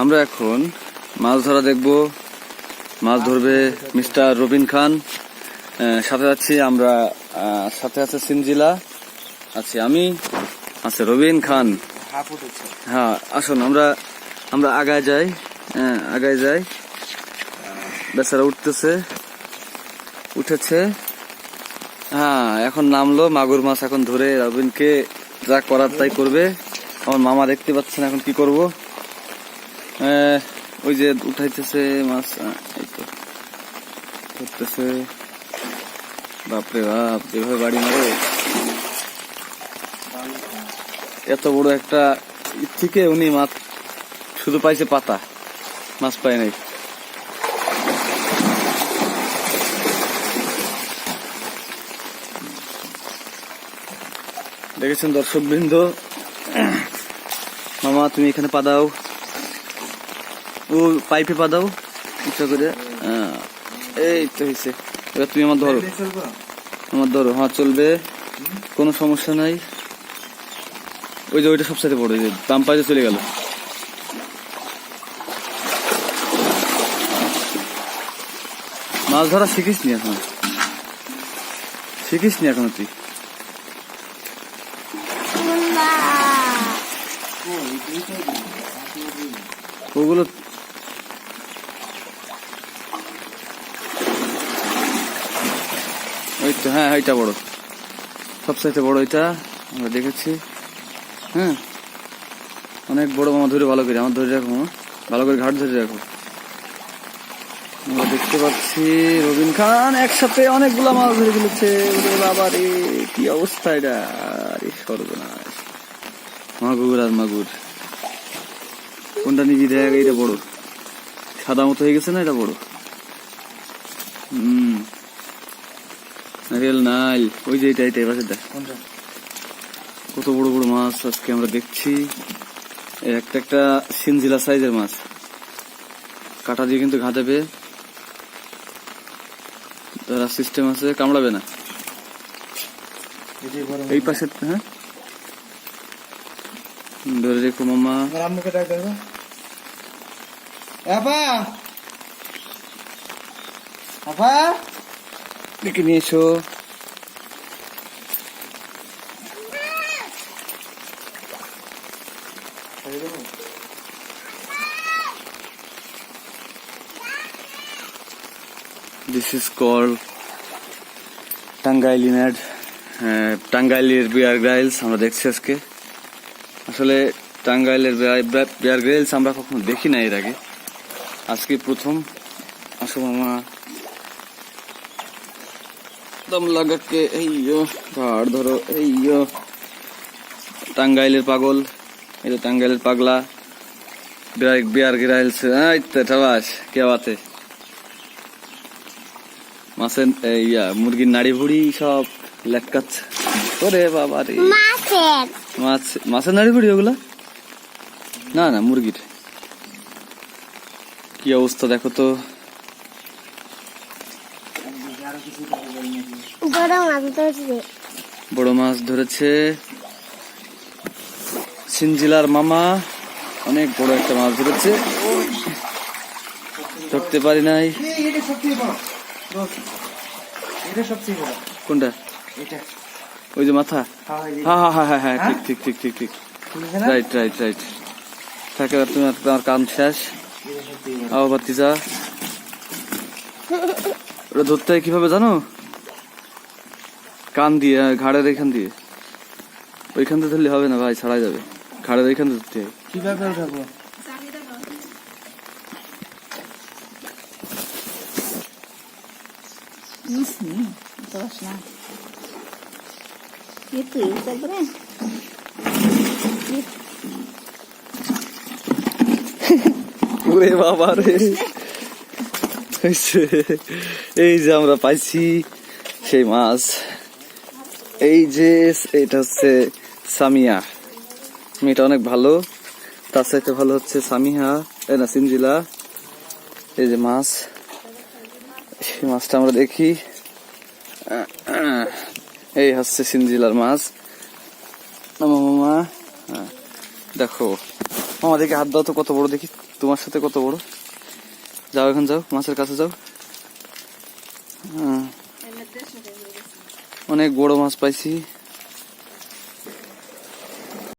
আমরা এখন মাছ ধরা দেখব। মাছ ধরবে মিস্টার রবিন খান। সাথে আছি আমরা সাথে আছে সিনজিলা, আছি আমি, আছে রবিন খান। হ্যাঁ আসুন, আমরা আমরা আগায় যাই। হ্যাঁ আগায় যাই। বেচারা উঠতেছে। উঠেছে। হ্যাঁ এখন নামলো, মাগুর মাছ এখন ধরে রবিনকে যা করার তাই করবে। আমার মামা দেখতে পাচ্ছেন এখন কি করব। ওই যে উঠাইতেছে মাছ এই তো। ধরতেছে। বাপরে বাপ, যেভাবে বাড়ি মারে। এত বড় একটা থেকে উনি মাছ শুধু পাইছে পাতা, মাছ পায় নাই। দেখেছেন দর্শক বৃন্দ মামা, তুমি এখানে পা দাও ও, পাইপে পা দাও ইচ্ছা করে এই তো হয়েছে এবার তুমি আমার ধরো। আমার ধরো। হ্যাঁ চলবে। কোনো সমস্যা নাই। ওই যে, ওইটা সবসাথে বড় যে দাম পাইতে চলে গেল। মাছ ধরা শিখিস নি এখন? শিখিস নি এখন তুই? ওগুলো ওই তো হ্যাঁ এইটা বড়। সবসাইতে বড় এটা, আমরা দেখেছি। হ্যাঁ অনেক বড় মামা, ধরে ভালো করে, আমার ধরে রাখো ভালো করে ঘাট ধরে রাখো। আমরা দেখতে পাচ্ছি রবিন খান, একসাথে অনেকগুলো মাছ ধরে ফেলেছে। ওরে বাবা রে, কি অবস্থা এটা? আরে সর্বনাশ। মাগুর আর মাগুর। কোনটা নিবি দেখ এটা বড়? সাদা মতো হয়ে গেছে না এটা বড়? হম। নারিয়েল নাইল। ওই যে এটা এটা এবার কত বড় বড় মাছ আজকে আমরা দেখছি। একটা একটা সিনজিলা সাইজের মাছ। কাটা দিয়ে কিন্তু ঘাটাবে। ধরার সিস্টেম আছে কামড়াবে না। এই পাশে হ্যাঁ? ধরে রেখো মামা আপা আপা ডেকে নিয়ে এসো দিস ইজ কল টাঙ্গাইল ইনার টাঙ্গাইলের বিয়ার গ্রাইলস আমরা দেখছি আজকে। আসলে টাঙ্গাইলের বিয়ার গ্রাইলস আমরা কখনো দেখি না এর আগে। আজকে প্রথম। আসো মামা। দম লাগাকে এই ঘাড় ধরো এই। টাঙ্গাইলের পাগল এই তো টাঙ্গাইলের পাগলা। বিয়ার বিয়ার গ্রাইলস এই তো ঠাবাস কে বাতে? মাছের এই ইয়া মুরগির নাড়ি ভুড়ি সব লেটকাচ্ছে। ওরে বাবা রে মাছের। মাছ মাছের নাড়ি ভুড়ি ওগুলা? না না মুরগির। কি অবস্থা দেখো তো। বড় মাছ ধরছে। সিনজিলার মামা অনেক বড় একটা মাছ ধরেছে। ধরতে পারি নাই। কোনটা? ওই যে মাথা। হ্যাঁ, হ্যাঁ হ্যাঁ হ্যাঁ হ্যাঁ ঠিক ঠিক ঠিক ঠিক। ঠিক রাইট রাইট রাইট থাকে এবার তুমি তোমার কাম শেষ। আও বাতিজা। ওটা ধরতে হয় কীভাবে জানো? কান দিয়ে ঘাড়ের এখান দিয়ে। ওইখান দিয়ে ধরলে হবে না ভাই ছাড়া যাবে। ঘাড়ের ওইখান দিয়ে ধরতে হয়। কীভাবে উঠাবো Sim, gosto não. E ওরে বাবা রে। এই যে আমরা পাইছি সেই মাছ। এই যে এটা হচ্ছে সামিয়া। মেয়েটা অনেক ভালো। তার সাথে ভালো হচ্ছে সামিহা না সিনজিলা। এই যে মাছ। সেই মাছটা আমরা দেখি। এই হচ্ছে সিনজিলার মাছ। মামা মামা। হ্যাঁ, দেখো। আমাদেরকে হাত দাও তো কত বড় দেখি। তোমার সাথে কত বড়? যাও এখন যাও মাছের কাছে যাও। হ্যাঁ। অনেক বড় মাছ পাইছি।